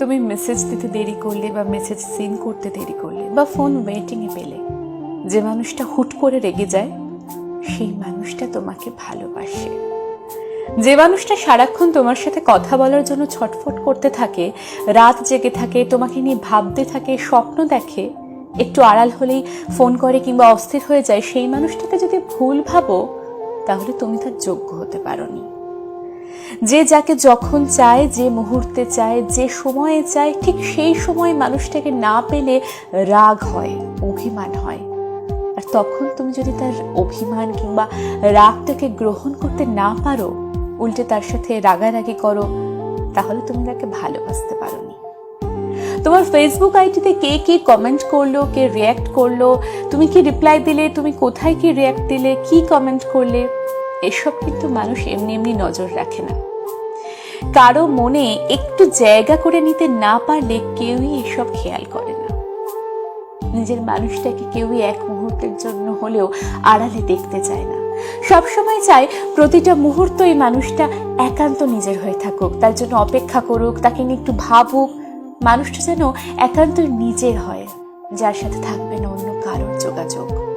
তুমি মেসেজ দিতে দেরি করলে বা মেসেজ সিন করতে দেরি করলে বা ফোন ওয়েটিংয়ে পেলে, যে মানুষটা হুট করে রেগে যায়, সেই মানুষটা তোমাকে ভালোবাসে। যে মানুষটা সারাক্ষণ তোমার সাথে কথা বলার জন্য ছটফট করতে থাকে, রাত জেগে থাকে, তোমাকে নিয়ে ভাবতে থাকে, স্বপ্ন দেখে, একটু আড়াল হলেই ফোন করে কিংবা অস্থির হয়ে যায়, সেই মানুষটাকে যদি ভুল ভাবো, তাহলে তুমি তার যোগ্য হতে পারোনি। যে যাকে যখন চায়, যে মুহূর্তে চায়, যে সময়ে চায়, ঠিক সেই সময় মানুষটাকে না পেলে রাগ হয়, অভিমান হয়। আর তখন তুমি যদি তার অভিমান কিংবা রাগটাকে গ্রহণ করতে না পারো, উল্টে তার সাথে রাগারাগি করো, তাহলে তুমি তাকে ভালোবাসতে পারোনি। তোমার ফেসবুক আইডিতে কে কি কমেন্ট করল, কে রিয়্যাক্ট করল, তুমি কি রিপ্লাই দিলে, তুমি কোথায় কি রিয়্যাক্ট দিলে, কি কমেন্ট করলে? এসব কিন্তু মানুষ এমনি এমনি নজর রাখে না। কারও মনে একটু জায়গা করে নিতে না পারলে কেউই এসব খেয়াল করে না। নিজের মানুষটাকে কেউই এক মুহূর্তের জন্য হলেও আড়ালে দেখতে চায় না। সবসময় চায় প্রতিটা মুহূর্ত এই মানুষটা একান্ত নিজের হয়ে থাকুক, তার জন্য অপেক্ষা করুক, তাকে নিয়ে একটু ভাবুক। মানুষটা যেন একান্ত নিজের হয়, যার সাথে থাকবে না অন্য কারোর যোগাযোগ।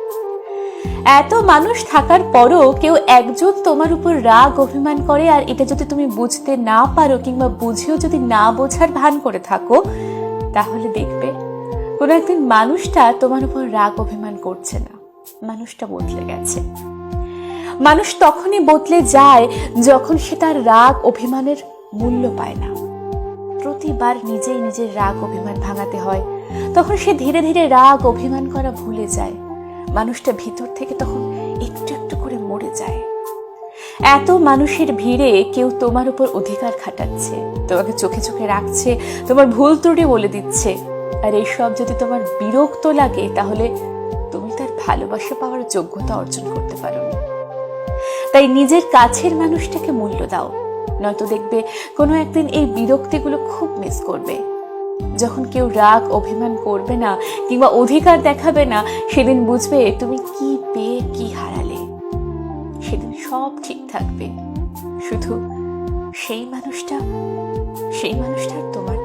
এত মানুষ থাকার পরও কেউ একজন তোমার উপর রাগ, অভিমান করে, আর এটা যদি তুমি বুঝতে না পারো কিংবা বুঝেও যদি না বোঝার ভান করে থাকো, তাহলে দেখবে কোনো একদিন মানুষটা তোমার উপর রাগ, অভিমান করছে না। মানুষটা বদলে গেছে। মানুষ তখনই বদলে যায় যখন সে তার রাগ, অভিমানের মূল্য পায় না। প্রতিবার নিজেই নিজের রাগ, অভিমান ভাঙাতে হয়। তখন সে ধীরে ধীরে রাগ, অভিমান করা ভুলে যায়। মানুষটা ভিতর থেকে তখন একটু একটু করে মরে যায়। এত মানুষের ভিড়ে কেউ তোমার উপর অধিকার খাটাচ্ছে, তোমাকে চোখে চোখে রাখছে, তোমার ভুল ত্রুটি বলে দিচ্ছে। আর এইসব যদি তোমার বিরক্ত লাগে, তাহলে তুমি তার ভালোবাসা পাওয়ার যোগ্যতা অর্জন করতে পারো তাই নিজের কাছের মানুষটাকে মূল্য দাও, নয়তো দেখবে কোনো একদিন এই বিরক্তিগুলো খুব মিস করবে। যখন কেউ রাগ, অভিমান করবে না কিংবা অধিকার দেখাবে না, সেদিন বুঝবে তুমি কি পেয়ে কি হারালে। সেদিন সব ঠিক থাকবে। শুধু সেই মানুষটা সেই মানুষটা তোমার